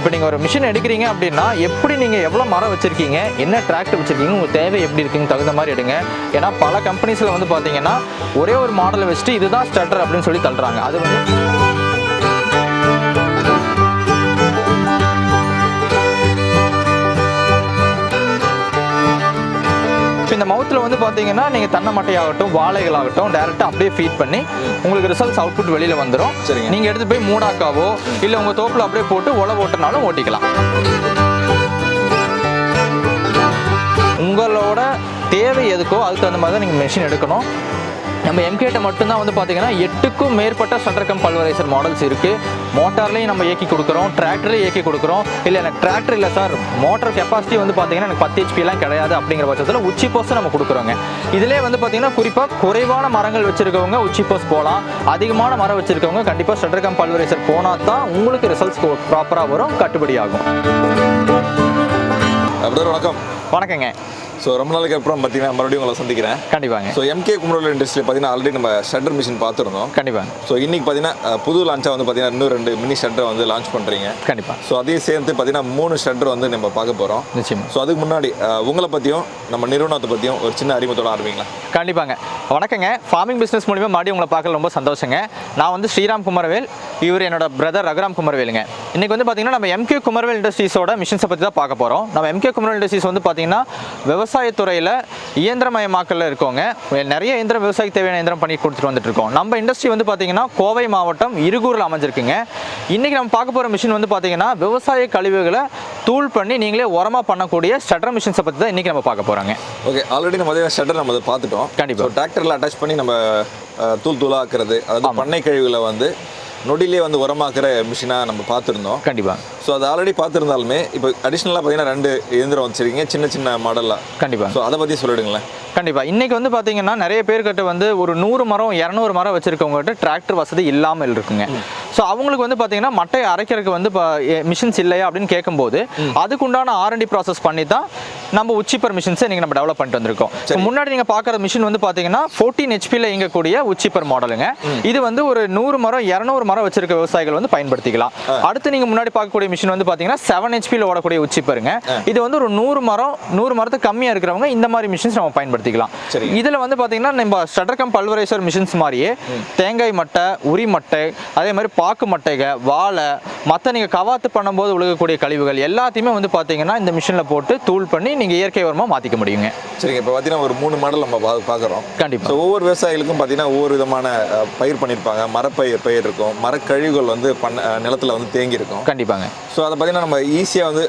இப்போ நீங்கள் ஒரு மிஷின் எடுக்கிறீங்க அப்படின்னா எப்படி நீங்கள் எவ்வளோ மரம் வச்சுருக்கீங்க என்ன டிராக்டர் வச்சுருக்கீங்க உங்கள் தேவை எப்படி இருக்குங்க தகுந்த மாதிரி எடுங்க. ஏன்னா பல கம்பெனிஸில் வந்து பார்த்தீங்கன்னா ஒரே ஒரு மாடலை வச்சுட்டு இதுதான் ஸ்டட்டர் அப்படின்னு சொல்லி தள்ளுறாங்க. அது வந்து இப்போ இந்த மவுத்தில் வந்து பார்த்தீங்கன்னா நீங்கள் தென்னை மட்டையாகட்டும் வாழைகள் ஆகட்டும் டேரெக்டாக அப்படியே ஃபீட் பண்ணி உங்களுக்கு ரிசல்ட்ஸ் அவுட்புட் வெளியில் வந்துடும் சரிங்க. நீங்கள் எடுத்து போய் மூடாக்காவோ இல்லை உங்கள் தோப்பில் அப்படியே போட்டு உழ ஓட்டினாலும் ஓட்டிக்கலாம். உங்களோட தேவை எதுக்கோ அதுக்கு தகுந்த மாதிரி தான் நீங்கள் மெஷின் எடுக்கணும். நம்ம எம்கேட்ட மட்டும்தான் வந்து பார்த்தீங்கன்னா எட்டுக்கும் மேற்பட்ட சட்டர்கம் பல்வரைசர் மாடல்ஸ் இருக்குது மோட்டார்லேயும் நம்ம இயக்கி கொடுக்குறோம். டிராக்டர்லேயும் இயக்கி கொடுக்குறோம். இல்லை எனக்கு டிராக்டர் இல்லை சார் மோட்டார் கெப்பாசிட்டி வந்து பார்த்தீங்கன்னா எனக்கு பத்து ஹெச்பிலாம் கிடையாது அப்படிங்கிற பட்சத்தில் உச்சி போஸ்ட் நம்ம கொடுக்குறோங்க. இதிலே வந்து பார்த்தீங்கன்னா குறிப்பாக குறைவான மரங்கள் வச்சுருக்கவங்க உச்சி போஸ்ட் போகலாம் அதிகமான மரம் வச்சுருக்கவங்க கண்டிப்பாக சட்டர்கம் பல்வரைசர் போனால் தான் உங்களுக்கு ரிசல்ட்ஸ் ப்ராப்பராக வரும் கட்டுப்படி ஆகும். வணக்கங்க. ஸோ ரொம்ப நாளைக்கு அப்புறம் பார்த்தீங்கன்னா மறுபடியும் உங்களை சந்திக்கிறேன். கண்டிப்பாங்க. ஸோ எம்கே குமரல் இண்டஸ்ட்ரியில் பார்த்தீங்கன்னா ஆல்ரெடி நம்ம ஷட்டர் மிஷின் பார்த்துருந்தோம். கண்டிப்பாங்க ஸோ இன்னைக்கு பார்த்தீங்கன்னா புது லான்ச்சாக வந்து பார்த்தீங்கன்னா இன்னும் ரெண்டு மினி ஷட்டரை வந்து லான்ச் பண்ணுறீங்க கண்டிப்பாக ஸோ அதையும் சேர்த்து பார்த்தீங்கன்னா மூணு ஷட்டர் வந்து நம்ம பார்க்க போகிறோம் நிச்சயமா. ஸோ அதுக்கு முன்னாடி உங்களை பற்றியும் நம்ம நிறுவனத்தை பற்றியும் ஒரு சின்ன அறிமுகத்தோட ஆரம்பிங்களா? கண்டிப்பாங்க. வணக்கங்க. ஃபார்மிங் பிஸ்னஸ் மூலிமா மறுபடியும் உங்களை பார்க்கல ரொம்ப சந்தோஷங்க. நான் வந்து ஸ்ரீராம் குமரவேல் இவர் என்னோட பிரதர் ரகுராம் குமரவேலுங்க. இன்னைக்கு வந்து பார்த்தீங்கன்னா நம்ம எம்கே குமரவேல் இண்டஸ்ட்ரீஸோட மிஷின்ஸை பற்றி தான் பார்க்க போகிறோம் நம்ம எம்கே குமரவேல் இண்டஸ்ட்ரீஸ் வந்து பார்த்தீங்கன்னா விவசாயத்துறையில் இயந்திரமயமாக்கல்ல இருக்கோங்க நிறைய இயந்திரம் விவசாயத்துக்கு தேவையான இயந்திரம் பண்ணி கொடுத்துட்டு வந்துட்டு இருக்கோம். நம்ம இண்டஸ்ட்ரி வந்து பார்த்தீங்கன்னா கோவை மாவட்டம் இருகூரில் அமைஞ்சிருக்குங்க. இன்னைக்கு நம்ம பார்க்க போகிற மிஷின் வந்து பார்த்தீங்கன்னா விவசாய கழிவுகளை தூள் பண்ணி நீங்களே உரமாக பண்ணக்கூடிய ஸ்டட்டர் மிஷின்ஸை பற்றி தான் இன்னைக்கு நம்ம பார்க்க போகிறாங்க ஓகே ஆல்ரெடி நம்ம ஷட்டர் நம்ம அதை பார்த்துட்டோம். கண்டிப்பா. ஸோ டிராக்டரில் அட்டாச் பண்ணி நம்ம தூள் தூளாக்குறது அதாவது பண்ணை கழிவுகளை வந்து நொடியிலே வந்து உரமாக்குற மிஷினாக நம்ம பார்த்துருந்தோம். கண்டிப்பாக ஸோ அது ஆல்ரெடி பார்த்துருந்தாலுமே இப்போ அடிஷ்னலாக பார்த்தீங்கன்னா ரெண்டு இயந்திரம் வச்சிருக்கீங்க சின்ன சின்ன மாடலாக கண்டிப்பாக ஸோ அதை பற்றி சொல்லிடுங்களேன். கண்டிப்பா. இன்னைக்கு வந்து பாத்தீங்கன்னா நிறைய பேர்கிட்ட வந்து ஒரு நூறு மரம் இரநூறு மரம் வச்சிருக்கவங்ககிட்ட டிராக்டர் வசதி இல்லாமல் இருக்குங்க. ஸோ அவங்களுக்கு வந்து பாத்தீங்கன்னா மட்டையை அரைக்கிறதுக்கு வந்து மிஷின்ஸ் இல்லையா அப்படின்னு கேட்கும்போது அதுக்குண்டான ஆர்என்டி ப்ராசஸ் பண்ணி தான் நம்ம உச்சிப்பர் மிஷின்ஸை இன்னைக்கு நம்ம டெவலப் பண்ணிட்டு வந்திருக்கோம். So, முன்னாடி நீங்க பார்க்குற மிஷின் வந்து பாத்தீங்கன்னா ஃபோர்டீன் ஹெச்பியில் இயங்கக்கூடிய உச்சிப்பர் மாடலுங்க இது வந்து ஒரு நூறு மரம் இரநூறு மரம் வச்சிருக்க விவசாயிகள் வந்து பயன்படுத்திக்கலாம். அடுத்து நீங்க முன்னாடி பார்க்கக்கூடிய மிஷின் வந்து பாத்தீங்கன்னா செவன் ஹெச்பியில் ஓடக்கூடிய உச்சிப்பருங்க இது வந்து ஒரு நூறு மரம் நூறு மரத்துக்கு கம்மியா இருக்கிறவங்க இந்த மாதிரி மிஷின்ஸ் நம்ம பயன்படுத்திக்கலாம். இதுல வந்து பாத்தீங்கன்னா நம்ம ஸ்டட்டர்கம் பல்வரைசர் மிஷின்ஸ் மாதிரியே தேங்காய் மட்டை உரி மட்டை அதே மாதிரி பாக்கு மட்டைக வாழை மற்ற நீங்க கவாத்து பண்ணும்போது உழுகக்கூடிய கழிவுகள் எல்லாத்தையுமே வந்து பாத்தீங்கன்னா இந்த மிஷின்ல போட்டு தூள் பண்ணி நீங்க இயற்கை உரமா மாத்திக்க முடியுங்க. சரிங்க இப்போ பார்த்தீங்கன்னா ஒரு மூணு மாடல் நம்ம பா பார்க்குறோம் கண்டிப்பா. ஸோ ஒவ்வொரு விவசாயிகளுக்கும் பார்த்தீங்கன்னா ஒவ்வொரு விதமான பயிர் பண்ணியிருப்பாங்க மரப்பயிர் பயிர் இருக்கும். மரக்கழிவுகள் வந்து பண்ண நிலத்துல வந்து தேங்கி இருக்கும் கண்டிப்பாங்க. ஸோ அதை பார்த்தீங்கன்னா நம்ம ஈஸியாக வந்து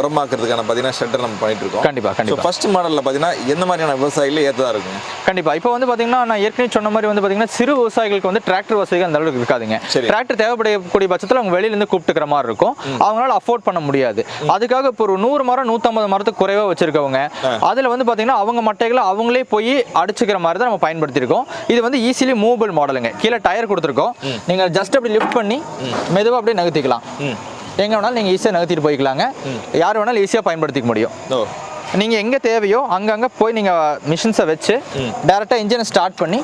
உரமாக்குறதுக்கான பார்த்தீங்கன்னா ஷெட்டர் நம்ம பண்ணிட்டு இருக்கோம் கண்டிப்பா ஸோ கண்டிப்பா. ஃபர்ஸ்ட் மாடலில் பார்த்தீங்கன்னா எந்த மாதிரியான விவசாயிகள் ஏற்றதா இருக்கும்? கண்டிப்பா. இப்போ வந்து பாத்தீங்கன்னா நான் ஏற்கனவே சொன்ன மாதிரி வந்து பாத்தீங்கன்னா சிறு விவசாயிகளுக்கு வந்து டிராக்டர் வசதிகள் அந்த அளவுக்கு இருக்காதுங்க. சரி. டிராக்டர் தேவைப்படக்கூடிய பட்சத்தில் அவங்க வெளியில இருந்து கூப்பிட்டுக்கிற மாதிரி இருக்கும். அவங்களால அஃபோர்ட் பண்ண முடியாது. அதுக்காக இப்போ ஒரு நூறு மரம் நூற்றம்பது மரத்துக்கு குறைவா வச்சிருக்கவங்க அதுல வந்து பாத்தீங்கன்னா அவங்க மட்டைகளை அவங்களே போய் அடிச்சுக்கிற மாதிரி தான் நம்ம பயன்படுத்தியிருக்கோம். இது வந்து ஈஸிலி மூவபிள் மாடலுங்க கீழே டயர் கொடுத்துருக்கோம். நீங்க ஜஸ்ட் அப்படி லிஃப்ட் பண்ணி மெதுவா அப்படியே நகர்த்திக்கலாம். எங்க வேணாலும் நீங்க ஈஸியாக நகர்த்திட்டு போய்க்கலாங்க. யார் வேணாலும் ஈஸியாக பயன்படுத்திக்க முடியும். ஓ நீங்க எங்க தேவையோ அங்கங்க போய் நீங்க மிஷின்ஸை வச்சு டைரக்டா இன்ஜினை ஸ்டார்ட் பண்ணி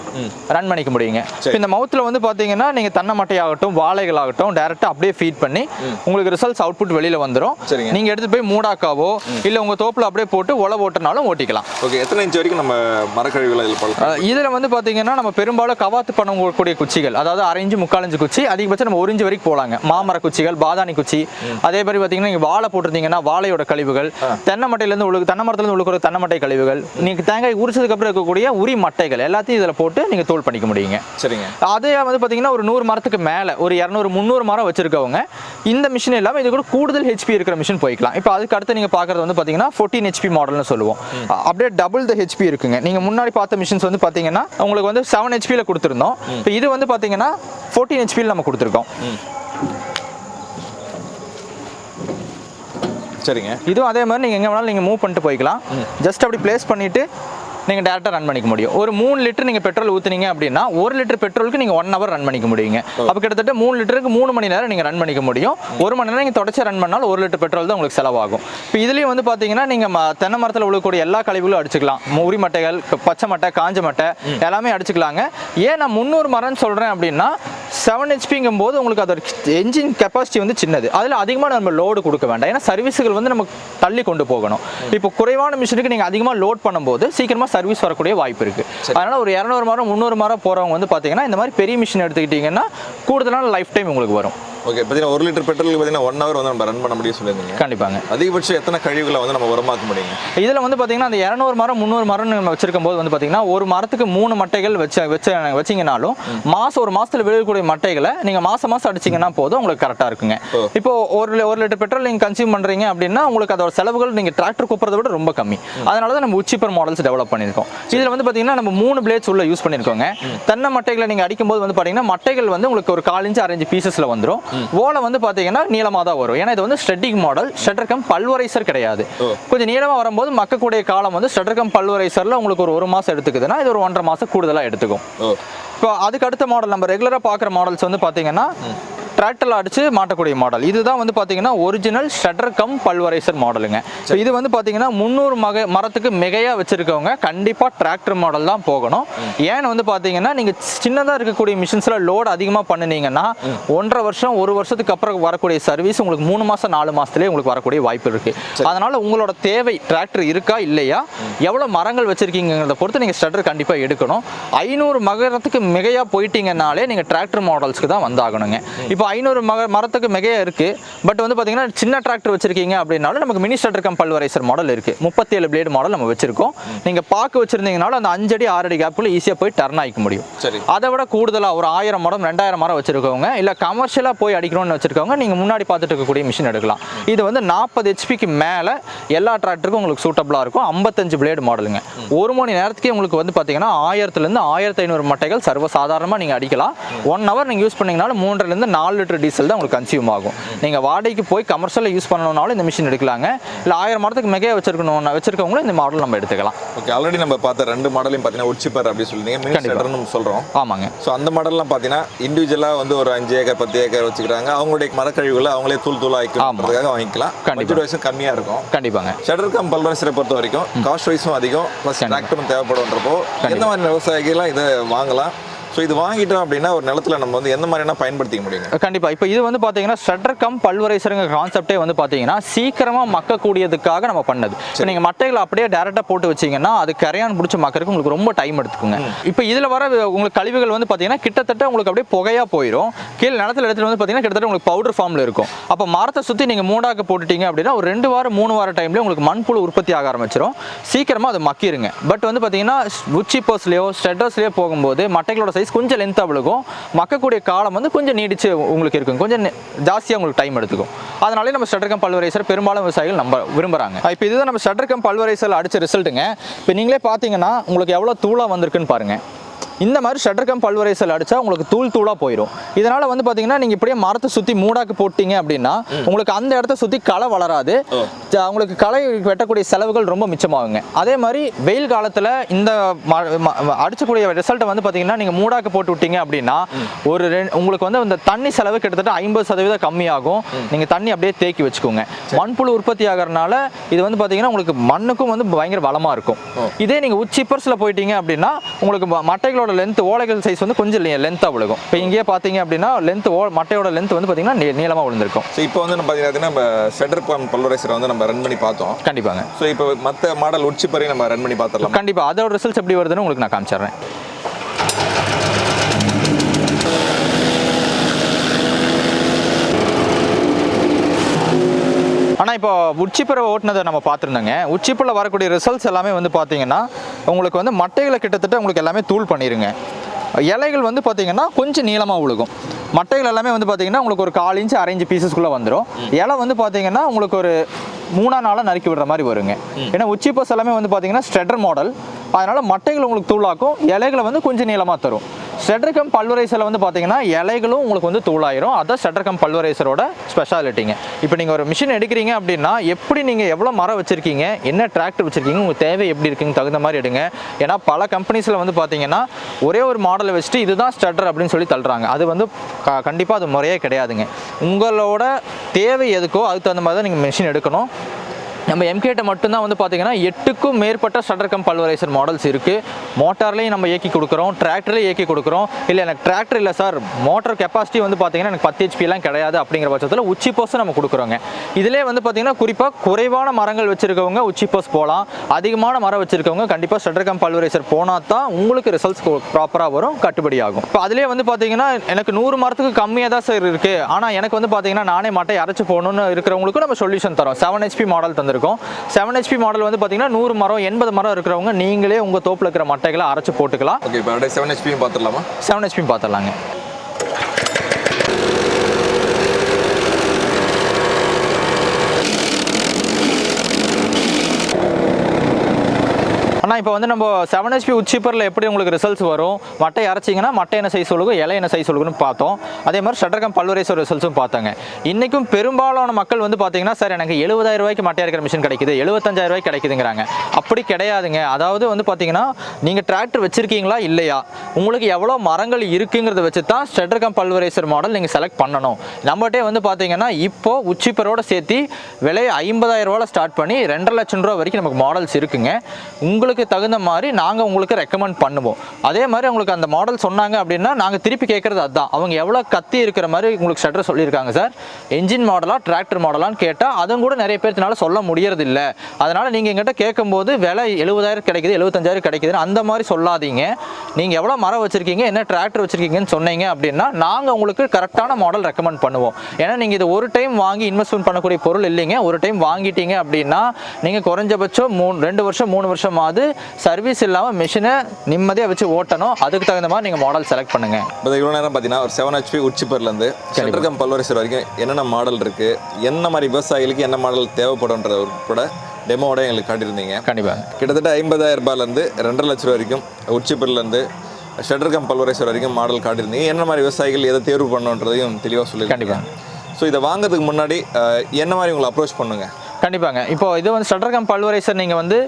ரன் பண்ணிக்க முடியுங்க. இந்த மவுத்தில் வந்து பாத்தீங்கன்னா நீங்க தென்னை மட்டையாகட்டும் வாழைகள் ஆகட்டும் டைரக்டா அப்படியே ஃபீட் பண்ணி உங்களுக்கு ரிசல்ட்ஸ் அவுட்புட் வெளியில வந்துரும். சரிங்க. நீங்க எடுத்து போய் மூடாக்காவோ இல்ல உங்க தோப்புல அப்படியே போட்டு உழ ஓட்டினாலும் ஓட்டிக்கலாம். ஓகே எத்தனை இன்ச் வரைக்கும் நம்ம மரக்கழிவுகளை இதில் இதுல வந்து பாத்தீங்கன்னா நம்ம பெரும்பாலும் கவாத்து பண்ணக்கூடிய குச்சிகள் அதாவது அரை இன்ச்சு முக்கால் இன்ச்சு குச்சி அதிகபட்சம் நம்ம ஒரு இன்ச்சு வரைக்கும் போலாங்க. மாமர குச்சிகள் பாதாணி குச்சி அதே மாதிரி பாத்தீங்கன்னா நீங்க வாழை போட்டிருந்தீங்கன்னா வாழையோட கழிவுகள் தென்னை மட்டையில இருந்து உழுகு தென்னை மரத்துல இருந்து உழுக்கிற தென்னை மட்டை கழிவுகள் நீங்க தேங்காய் உரிச்சதுக்கு அப்புறம் இருக்கக்கூடிய உரி மட்டைகள் எல்லாத்தையும் இதுல போட்டு நீங்க தூள் பண்ணிக்க முடியுங்க. சரிங்க. அதே வந்து பாத்தீங்கன்னா ஒரு நூறு மரத்துக்கு மேல ஒரு இரநூறு முந்நூறு மரம் வச்சிருக்கவங்க இந்த மிஷின் இல்லாம இது கூட கூடுதல் ஹெச்பி இருக்கிற மிஷின் போய்க்கலாம். இப்போ அதுக்கு அடுத்து நீங்க பாக்குறது வந்து பாத்தீங்கன்னா ஃபோர்டீன் ஹெச்பி மாடல்னு சொல்லுவோம். அப்படியே டபுள் த ஹெச்பி இருக்குங்க. நீங்க முன்னாடி பார்த்த மிஷின்ஸ் வந்து பாத்தீங்கன்னா உங்களுக்கு வந்து செவன் ஹெச்பியில் கொடுத்துருந்தோம். இப்போ இது வந்து பாத்தீங்கன்னா ஃபோர்டீன் ஹெச்பியில் நம்ம கொடுத்துருக்கோம். சரிங்க. இதுவும் அதே மாதிரி நீங்கள் எங்கே வேணாலும் நீங்கள் மூவ் பண்ணிட்டு போய்க்கலாம். ஜஸ்ட் அப்படி ப்ளேஸ் பண்ணிவிட்டு நீங்கள் டேரெக்டாக ரன் பண்ணிக்க முடியும். ஒரு மூணு லிட்டர் நீங்கள் பெட்ரோல் ஊற்றுனீங்க அப்படின்னா ஒரு லிட்டர் பெட்ரோலுக்கு நீங்கள் ஒன் ஹவர் ரன் பண்ணிக்க முடியுங்க. அப்போ கிட்டத்தட்ட மூணு லிட்டருக்கு மூணு மணி நேரம் நீங்கள் ரன் பண்ணிக்க முடியும். ஒரு மணி நேரம் நீங்கள் தொடர்ச்சி ரன் பண்ணாலும் ஒரு லிட்டர் பெட்ரோல் தான் உங்களுக்கு செலவாகும். இப்போ இதுலேயும் வந்து பார்த்தீங்கன்னா நீங்கள் தென்னை மரத்தில் விழக்கூடிய எல்லா கழிவுகளும் அடிச்சுக்கலாம். உரி மட்டைகள் பச்சை மட்டை காஞ்ச மட்டை எல்லாமே அடிச்சுக்கலாங்க. ஏன் நான் முந்நூறு மரம்னு சொல்கிறேன் அப்படின்னா செவன் ஹெச்பிங்கும் போது உங்களுக்கு அதோட என்ஜின் கெப்பாசிட்டி வந்து சின்னது. அதில் அதிகமாக நம்ம லோடு கொடுக்க வேண்டாம். ஏன்னா சர்வீஸுகள் வந்து நம்ம தள்ளி கொண்டு போகணும். இப்போ குறைவான மிஷினுக்கு நீங்கள் அதிகமாக லோட் பண்ணும்போது சீக்கிரமாக சர்வீஸ் வரக்கூடிய வாய்ப்பு இருக்குது அதனால் ஒரு இரநூறு மரம் முந்நூறு மரம் போகிறவங்க வந்து பார்த்தீங்கன்னா இந்த மாதிரி பெரிய மிஷின் எடுத்துக்கிட்டிங்கன்னா கூடுதலான லைஃப் டைம் உங்களுக்கு வரும். ஓகே பார்த்தீங்கன்னா ஒரு லிட்டர் பெட்ரோலுக்கு பார்த்தீங்கன்னா ஒன் ஹவர் வந்து நம்ம ரன் பண்ண முடியும் சொல்லியிருந்தீங்க. கண்டிப்பாங்க. அதிகபட்சம் எத்தனை கழிவுகளை வந்து நம்ம உரமாக்க முடியுங்க? இதில் வந்து பார்த்தீங்கன்னா அந்த இரநூறு மரம் முந்நூறு மரம் நம்ம வச்சிருக்கும் போது வந்து பார்த்தீங்கன்னா ஒரு மரத்துக்கு மூணு மட்டைகள் வச்ச வச்ச வச்சிங்கனாலும் மாதம் ஒரு மாதத்தில் விழுகக்கூடிய மட்டைகளை நீங்கள் மாதம் மாதம் அடிச்சிங்கன்னா போதும் உங்களுக்கு கரெக்டாக இருக்குங்க. இப்போ ஒரு ஒரு லிட்டர் பெட்ரோல் நீங்கள் கன்சியூம் பண்ணுறீங்க அப்படின்னா உங்களுக்கு அதோட செலவுகள் நீங்கள் டிராக்டர் கூப்பிட்றத விட ரொம்ப கம்மி. அதனால தான் நம்ம உச்சிப்பர் மாடல்ஸ் டெவலப் பண்ணியிருக்கோம். இதில் வந்து பார்த்தீங்கன்னா நம்ம மூணு பிளேட்ஸ் உள்ள யூஸ் பண்ணியிருக்கோங்க. தென்னை மட்டைகளை நீங்கள் அடிக்கும்போது வந்து பார்த்தீங்கன்னா மட்டைகள் வந்து உங்களுக்கு ஒரு கால் இன்ச்சு அரைஞ்சு பீசஸில் வந்துடும் ஓலை வந்து பார்த்தீங்கன்னா நீளமாக தான் வரும். ஏன்னா இது வந்து ஸ்ட்ரெட்டிங் மாடல் ஷட்டர் கம் பல்வரைசர் கிடையாது. கொஞ்சம் நீளமாக வரும்போது மக்கக்கூடிய காலம் வந்து ஷட்டர் கம் பல்வரைசரில் உங்களுக்கு ஒரு ஒரு மாதம் எடுத்துக்குதுன்னா இது ஒரு ஒன்றரை மாதம் கூடுதலாக எடுத்துக்கும். இப்போ அதுக்கு அடுத்த மாடல் நம்ம ரெகுலராக பார்க்குற மாடல்ஸ் வந்து பார்த்தீங்கன்னா டிராக்டரில் அடிச்சு மாட்டக்கூடிய மாடல் இதுதான் வந்து பார்த்தீங்கன்னா ஒரிஜினல் ஷட்டர் கம் பல்வரைசர் மாடலுங்க ஸோ இது வந்து பார்த்தீங்கன்னா முந்நூறு மக மரத்துக்கு மிகையாக வச்சிருக்கவங்க கண்டிப்பாக டிராக்டர் மாடல் தான் போகணும். ஏன்னு வந்து பார்த்தீங்கன்னா நீங்கள் சின்னதாக இருக்கக்கூடிய மிஷின்ஸில் லோட் அதிகமாக பண்ணுனீங்கன்னா ஒன்றரை வருஷம் ஒரு வருஷத்துக்கு அப்புறம் வரக்கூடிய சர்வீஸ் உங்களுக்கு மூணு மாதம் நாலு மாதத்துலேயே உங்களுக்கு வரக்கூடிய வாய்ப்பு இருக்குது அதனால் உங்களோட தேவை டிராக்டர் இருக்கா இல்லையா? எவ்வளோ மரங்கள் வச்சிருக்கீங்கிறத பொறுத்து நீங்கள் ஸ்டட்டர் கண்டிப்பாக எடுக்கணும். ஐநூறு மகரத்துக்கு மிகையாக போயிட்டீங்கனாலே நீங்கள் டிராக்டர் மாடல்ஸ்க்கு தான் வந்தாகணுங்க. இப்போ ஐநூறு மக மரத்துக்கு மிகையா இருக்கு. பட் வந்து பார்த்தீங்கன்னா சின்ன டிராக்டர் வச்சிருக்கீங்க அப்படின்னாலும் நமக்கு mini shutter cum pulveriser model இருக்கு. முப்பத்தி ஏழு பிளேடு மாடல் நம்ம வச்சிருக்கோம். நீங்கள் பாக்கு வச்சிருந்தீங்கனாலும் அந்த அஞ்சடி ஆறடி கேப்புல ஈஸியாக போய் டர்ன் ஆகிக்க முடியும். சரி. அதை விட கூடுதலாக ஒரு ஆயிரம் மரம் ரெண்டாயிரம் மரம் வச்சிருக்கவங்க இல்லை கமர்ஷியலாக போய் அடிக்கணும்னு வச்சிருக்கவங்க நீங்கள் முன்னாடி பார்த்துட்டு இருக்கக்கூடிய மிஷின் எடுக்கலாம். இது வந்து நாற்பது ஹெச்பிக்கு மேலே எல்லா டிராக்டருக்கும் உங்களுக்கு சூட்டபிளாக இருக்கும். ஐம்பத்தஞ்சு பிளேடு மாடலுங்க ஒரு மணி நேரத்துக்கே உங்களுக்கு வந்து பார்த்தீங்கன்னா ஆயிரத்துலேருந்து ஆயிரத்தி ஐநூறு மட்டைகள் சர்வ சாதாரணமாக நீங்கள் அடிக்கலாம். ஒன் ஹவர் நீங்கள் யூஸ் பண்ணீங்கனாலும் மூன்றுலேருந்து நாலு லிட்டர் டீசல் தான் உங்களுக்கு கன்சியூம் ஆகும். நீங்கள் வாடகைக்கு போய் கமர்ஷியலில் யூஸ் பண்ணணும்னாலும் இந்த மிஷின் எடுக்கலாங்க. இல்லை ஆயிரம் மரத்துக்கு மிகைய வச்சிருக்கணும் வச்சிருக்கவங்களும் இந்த மாடல் நம்ம எடுத்துக்கலாம். ஓகே ஆல்ரெடி நம்ம பார்த்த ரெண்டு மாடலையும் பார்த்தீங்கன்னா உச்சிப்பர் அப்படி சொல்லிங்க சொல்கிறோம் ஆமாங்க. ஸோ அந்த மாடல்லாம் பார்த்தீங்கன்னா இண்டிவிஜுவலாக வந்து ஒரு அஞ்சு ஏக்கர் பத்து ஏக்கர் வச்சுக்கிறாங்க. அவங்களுடைய மரக்கழிவுகளை அவங்களே தூள் தூள் ஆக்கிக்கிறதுக்காக வாங்கிக்கலாம். கண்டிப்பா. பட்ஜெட் வைஸும் கம்மியாக இருக்கும். கண்டிப்பாங்க. ஷட்டர் கம் பல்வரசரை பொறுத்த வரைக்கும் காஸ்ட் வைஸும் அதிகம். ப்ளஸ் டிராக்டரும் தேவைப்படுன்றப்போ எந்த மாதிரி விவசாயிகள்லாம் இதை வாங்கலாம்? ஸோ இது வாங்கிட்டோம் அப்படின்னா ஒரு நிலத்துல நம்ம வந்து எந்த மாதிரியான பயன்படுத்திக்க முடியுங்க? கண்டிப்பா. இப்போ இது வந்து பாத்தீங்கன்னா ஷட்டர் கம் பல்வரைசருங்க கான்செப்டே வந்து பாத்தீங்கன்னா சீக்கிரமா மக்கக்கூடியதுக்காக நம்ம பண்ணது. இப்போ நீங்க மட்டைகளை அப்படியே டேரக்டா போட்டு வச்சீங்கன்னா அது கரையான் பிடிச்ச மக்கறதுக்கு உங்களுக்கு ரொம்ப டைம் எடுத்துக்குங்க. இப்போ இதுல வர உங்களுக்கு கழிவுகள் வந்து பாத்தீங்கன்னா கிட்டத்தட்ட உங்களுக்கு அப்படியே புகையா போயிடும் கீழே நிலத்துல எடுத்துட்டு வந்து பாத்தீங்கன்னா கிட்டத்தட்ட உங்களுக்கு பவுடர் ஃபார்ம்ல இருக்கும். அப்போ மரத்தை சுத்தி நீங்க மூடாக்க போட்டுட்டீங்க அப்படின்னா ஒரு ரெண்டு வாரம் மூணு வாரம் டைம்ல உங்களுக்கு மண்புழு உற்பத்தி ஆக ஆரம்பிச்சிடும் சீக்கிரமா அது மக்கிருங்க. பட் வந்து பாத்தீங்கன்னா உச்சி பர்ஸ்லயோ ஸ்டெட்டர்ஸ்லயோ போகும்போது மட்டைகளோட சைஸ் கொஞ்சம் லென்த்தாக விழுகும். மக்கக்கூடிய காலம் வந்து கொஞ்சம் நீடிச்சு உங்களுக்கு இருக்கும். கொஞ்சம் ஜாஸ்தியாக உங்களுக்கு டைம் எடுத்துக்கும். அதனாலே நம்ம ஸ்டட்டர் கம் பல்வரைசர் பெரும்பாலும் விவசாயிகள் நம்ம விரும்புறாங்க. இப்போ இதுதான் நம்ம ஸ்டட்டர் கம் பல்வரைசர் அடிச்ச ரிசல்ட்டுங்க இப்போ நீங்களே பார்த்தீங்கன்னா உங்களுக்கு எவ்வளோ தூளாக வந்திருக்குன்னு பாருங்க. இந்த மாதிரி ஷட்டர் கம் பல்வரைசல் அடிச்சா உங்களுக்கு தூள் தூளா போயிடும் இதனால வந்து பாத்தீங்கன்னா நீங்க இப்படியே மரத்தை சுத்தி மூடாக்கு போட்டீங்க அப்படின்னா உங்களுக்கு அந்த இடத்த சுத்தி களை வளராது. உங்களுக்கு களை வெட்டக்கூடிய செலவுகள் ரொம்ப மிச்சமாகுங்க. அதே மாதிரி வெயில் காலத்துல இந்த அடிச்சக்கூடிய ரிசல்ட்டை வந்து பாத்தீங்கன்னா நீங்க மூடாக்கு போட்டு விட்டீங்க அப்படின்னா ஒரு உங்களுக்கு வந்து இந்த தண்ணி செலவு கிட்டத்தட்ட ஐம்பது சதவீதம் கம்மியாகும். நீங்க தண்ணி அப்படியே தேக்கி வச்சுக்கோங்க. மண்புழு உற்பத்தி ஆகறதுனால இது வந்து பாத்தீங்கன்னா உங்களுக்கு மண்ணுக்கும் வந்து பயங்கர வளமா இருக்கும். இதே நீங்க உச்சிப்பர்ஸ்ல போயிட்டீங்க அப்படின்னா உங்களுக்கு ம- மட்டைகளோட லென்த் ஓலைகள் சைஸ் வந்து கொஞ்சம் லென்த்தாக விழுகும். இப்போ இங்கேயே பார்த்தீங்க அப்படின்னா லென்த் ஓ மட்டையோட லென்த் வந்து பார்த்தீங்கன்னா நீளமாக விழுந்திருக்கும். ஸோ இப்போ வந்து நம்ம பார்த்தீங்கன்னா நம்ம ஷட்டர் பம் பல்வரைசரை வந்து நம்ம ரன் பண்ணி பார்த்தோம். கண்டிப்பாங்க. ஸோ இப்போ மற்ற மாடல் உச்சிப்பரை நம்ம ரன் பண்ணி பார்த்துடலாம்? கண்டிப்பாக அதோட ரிசல்ட்ஸ் எப்படி வருதுன்னு உங்களுக்கு நான் காமிச்சிடுறேன். ஆனால் இப்போ உச்சிப்பறவை ஓட்டினதை நம்ம பார்த்துருந்தோங்க. உச்சிப்பில் வரக்கூடிய ரிசல்ட்ஸ் எல்லாமே வந்து பார்த்தீங்கன்னா உங்களுக்கு வந்து மட்டைகளை கிட்டத்தட்ட உங்களுக்கு எல்லாமே தூள் பண்ணிடுங்க இலைகள் வந்து பார்த்தீங்கன்னா கொஞ்சம் நீளமாக உழுகும். மட்டைகள் எல்லாமே வந்து பார்த்தீங்கன்னா உங்களுக்கு ஒரு கால் இன்ச்சு பீசஸ்க்குள்ளே வந்துடும் இலை வந்து பார்த்தீங்கன்னா உங்களுக்கு ஒரு மூணா நாளாக நறுக்கி விடுற மாதிரி வருங்க. ஏன்னா உச்சிப்பஸ் எல்லாமே வந்து பார்த்தீங்கன்னா ஸ்ட்ரெட்டர் மாடல் அதனால் மட்டைகள் உங்களுக்கு தூளாக்கும் இலைகளை வந்து கொஞ்சம் நீளமாக தரும். செட்ரகம் பல்வரைசரில் வந்து பார்த்தீங்கன்னா இலைகளும் உங்களுக்கு வந்து தூளாயிரும். அதான் செட்ரகம் பல்வரைசரோட ஸ்பெஷாலிட்டிங்க இப்போ நீங்கள் ஒரு மிஷின் எடுக்கிறீங்க அப்படின்னா எப்படி நீங்கள் எவ்வளோ மரம் வச்சுருக்கீங்க என்ன டிராக்டர் வச்சுருக்கீங்க உங்கள் தேவை எப்படி இருக்குங்க தகுந்த மாதிரி எடுங்க. ஏன்னா பல கம்பெனிஸில் வந்து பார்த்தீங்கன்னா ஒரே ஒரு மாடலை வச்சுட்டு இதுதான் ஸ்டட்டர் அப்படின்னு சொல்லி தள்ளுறாங்க. அது வந்து கண்டிப்பாக அது முறையே கிடையாதுங்க. உங்களோட தேவை எதுக்கோ அதுக்கு தகுந்த மாதிரி தான் நீங்கள் மிஷின் எடுக்கணும். நம்ம எம்கேட்ட மட்டும்தான் வந்து பார்த்தீங்கன்னா எட்டுக்கும் மேற்பட்ட ஷட்டர் கம் பல்வரைசர் மாடல்ஸ் இருக்குது மோட்டார்லேயும் நம்ம இயக்கி கொடுக்குறோம். டிராக்டர்லேயும் இயக்கி கொடுக்குறோம். இல்லை எனக்கு டிராக்டர் இல்லை சார் மோட்டார் கெப்பாசிட்டி வந்து பார்த்திங்கன்னா எனக்கு பத்து ஹெச்பிலாம் கிடையாது அப்படிங்கிற பட்சத்தில் உச்சி போஸ் நம்ம கொடுக்குறோங்க. இதிலே வந்து பார்த்திங்கன்னா குறிப்பாக குறைவான மரங்கள் வச்சுருக்கவங்க உச்சி போஸ் போகலாம் அதிகமான மரம் வச்சுருக்கவங்க கண்டிப்பாக ஷட்டர் கம் பல்வரைசர் போனால் தான் உங்களுக்கு ரிசல்ட்ஸ் ப்ராப்பராக வரும் கட்டுப்படி ஆகும். இப்போ அதிலே வந்து பார்த்தீங்கன்னா எனக்கு நூறு மரத்துக்கு கம்மியாக தான் சார் இருக்குது ஆனால் எனக்கு வந்து பார்த்தீங்கன்னா நானே மட்டை அரைச்சி போகணுன்னு இருக்கிறவங்களுக்கும் நம்ம சொல்யூஷன் தரோம். செவன் ஹெச்பி மாடல் தந்திருக்கோம். செவன் ஹெச்பி மாடல் வந்து பார்த்தீங்கன்னா நூறு மரம் எண்பது மரம் இருக்கிறவங்க நீங்களே உங்கள் தோப்பில் இருக்கிற மட்டைகளை அரைச்சு போட்டுக்கலாம். ஓகே இப்போ செவன் ஹெச்பியும் பார்த்துடலாமா செவன் ஹெச்பி பார்த்துடலாங்க ஆனால் இப்போ வந்து நம்ம செவன் ஹெச்பி உச்சிப்பரில் எப்படி உங்களுக்கு ரிசல்ட்ஸ் வரும்? மட்டை அரைச்சிங்கன்னா மட்டை என்ன சைஸ் சொல்லுங்க இலை என்ன சைஸ் சொல்லுங்கன்னு பார்த்தோம். அதே மாதிரி ஷட்டர்கம் பல்வரேசர் ரிசல்ட்ஸும் பார்த்தாங்க. இன்றைக்கும் பெரும்பாலான மக்கள் வந்து பார்த்தீங்கன்னா சார் எனக்கு எழுபதாயிரம் ரூபாய்க்கு மட்டை அரைக்கிற மிஷின் கிடைக்குது எழுபத்தஞ்சாயிரம் ரூபாய்க்கு கிடைக்குதுங்கிறாங்க. அப்படி கிடையாதுங்க. அதாவது வந்து பார்த்தீங்கன்னா நீங்கள் டிராக்டர் வச்சுருக்கீங்களா இல்லையா? உங்களுக்கு எவ்வளோ மரங்கள் இருக்குங்கிறத வச்சு தான் ஷட்டர்கம் பல்வரேசர் மாடல் நீங்கள் செலக்ட் பண்ணணும். நம்மகிட்டே வந்து பார்த்தீங்கன்னா இப்போ உச்சிப்பரோட சேர்த்து விலை ஐம்பதாயிரம் ரூபாவில் ஸ்டார்ட் பண்ணி ரெண்டரை லட்சம் ரூபா வரைக்கும் நமக்கு மாடல்ஸ் இருக்குங்க. உங்களுக்கு தகுந்த மாதிரி நாங்கள் உங்களுக்கு ரெக்கமெண்ட் பண்ணுவோம். அதே மாதிரி உங்களுக்கு அந்த மாடல் சொன்னாங்க அப்படின்னா நாங்கள் திருப்பி கேட்குறது அதுதான் அவங்க எவ்வளோ கத்தி இருக்கிற மாதிரி உங்களுக்கு ஷட்டர் சொல்லியிருக்காங்க சார் என்ஜின் மாடலாக டிராக்டர் மாடலான்னு கேட்டால் அதுவும் கூட நிறைய பேர்த்தினால சொல்ல முடியறதில்ல. அதனால் நீங்கள் எங்கிட்ட கேட்கும்போது விலை எழுபதாயிரம் கிடைக்குது எழுபத்தஞ்சாயிரம் கிடைக்குதுன்னு அந்த மாதிரி சொல்லாதீங்க. நீங்கள் எவ்வளோ மரம் வச்சுருக்கீங்க என்ன டிராக்டர் வச்சுருக்கீங்கன்னு சொன்னீங்க அப்படின்னா நாங்கள் உங்களுக்கு கரெக்டான மாடல் ரெக்கமெண்ட் பண்ணுவோம். ஏன்னா நீங்கள் இது ஒரு டைம் வாங்கி இன்வெஸ்ட்மெண்ட் பண்ணக்கூடிய பொருள் இல்லைங்க. ஒரு டைம் வாங்கிட்டீங்க அப்படின்னா நீங்கள் குறைஞ்சபட்சம் மூணு ரெண்டு வருஷம் மூணு வருஷமாவது சர்வீஸ் இல்லாமல் மிஷினை நிம்மதியாக வச்சு ஓட்டணும். அதுக்கு தகுந்த மாதிரி நீங்கள் மாடல் செலக்ட் பண்ணுங்கள் இப்போ இவ்வளோ நேரம் பார்த்தீங்கன்னா ஒரு செவன் ஹெச்பி உச்சிப்பர்லேருந்து ஷட்டர்கம் பல்வரிசர் வரைக்கும் என்னென்ன மாடல் இருக்குது என்ன மாதிரி விவசாயிகளுக்கு என்ன மாடல் தேவைப்படும்ன்றத கூட டெமோவோட எங்களுக்கு காட்டியிருந்தீங்க. கண்டிப்பாக கிட்டத்தட்ட ஐம்பதாயிரம் ரூபாயிலேருந்து ரெண்டரை லட்ச ரூபா வரைக்கும் உச்சிப்பர்லேருந்து ஷட்டர்கம் பல்வரைசர் வரைக்கும் மாடல் காட்டியிருந்தீங்க. என்ன மாதிரி விவசாயிகள் எதை தேர்வு பண்ணணுன்றதையும் தெளிவாக சொல்லியிருக்கீங்க. ஸோ இதை வாங்குறதுக்கு முன்னாடி என்ன மாதிரி உங்களை அப்ரோச் பண்ணுங்க? கண்டிப்பாங்க. இப்போ இது வந்து ஷட்டர் கம் பல்வரைசர் நீங்கள் வந்து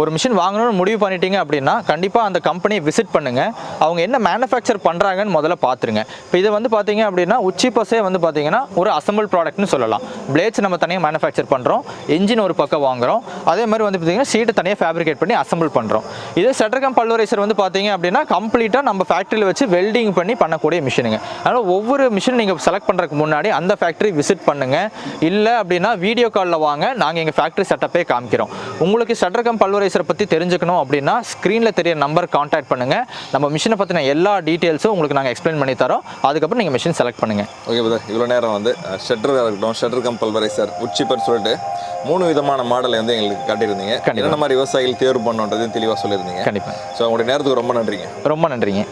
ஒரு மிஷின் வாங்கணும்னு முடிவு பண்ணிட்டீங்க அப்படின்னா கண்டிப்பாக அந்த கம்பெனியை விசிட் பண்ணுங்கள் அவங்க என்ன மேனுஃபேக்சர் பண்ணுறாங்கன்னு முதல்ல பார்த்துருங்க இப்போ இது வந்து பார்த்தீங்க அப்படின்னா உச்சி பஸ்ஸே வந்து பார்த்தீங்கன்னா ஒரு அசம்பிள் ப்ராடக்ட்னு சொல்லலாம். பிளேட்ஸ் நம்ம தனியாக மேனுஃபேக்சர் பண்ணுறோம் இன்ஜின் ஒரு பக்கம் வாங்குறோம். அதே மாதிரி வந்து பார்த்தீங்கன்னா சீட்டை தனியாக ஃபேப்ரிகேட் பண்ணி அசம்பிள் பண்ணுறோம் இதே ஷட்டர் கம் பல்வரைசர் வந்து பார்த்தீங்க அப்படின்னா கம்ப்ளீட்டாக நம்ம ஃபேக்ட்ரியில் வச்சு வெல்டிங் பண்ணி பண்ணக்கூடிய மிஷினுங்க அதனால் ஒவ்வொரு மிஷின் நீங்கள் செலக்ட் பண்ணுறதுக்கு முன்னாடி அந்த ஃபேக்ட்ரி விசிட் பண்ணுங்கள் இல்லை அப்படின்னா வீடியோ காலில் வாங்க. நாங்கள் எங்கள் ஃபேக்ட்ரி செட்டப்பே காமிக்கிறோம். உங்களுக்கு ஷட்டர் கம் பல்வரைசரை பற்றி தெரிஞ்சுக்கணும் அப்படின்னா ஸ்க்ரீனில் தெரிய நம்பர் காண்டாக்ட் பண்ணுங்கள் நம்ம மிஷினை பற்றின எல்லா டீட்டெயில்ஸும் உங்களுக்கு நாங்கள் எக்ஸ்பிளைன் பண்ணி தரோம். அதுக்கப்புறம் நீங்கள் மிஷின் செலக்ட் பண்ணுங்கள் ஓகே பதர் இவ்வளோ நேரம் வந்து ஷட்டராக இருக்கட்டும் ஷட்டர் கம் பல்வரைசர் உச்சிப்பர் சொல்லிட்டு மூணு விதமான மாடலை வந்து எங்களுக்கு காட்டியிருந்தீங்க. என்னென்ன மாதிரி விவசாயிகள் தேர்வு பண்ணுன்றதையும் தெளிவாக சொல்லியிருந்தீங்க. கண்டிப்பாக ஸோ உங்களுடைய நேரத்துக்கு ரொம்ப நன்றிங்க. ரொம்ப நன்றிங்க.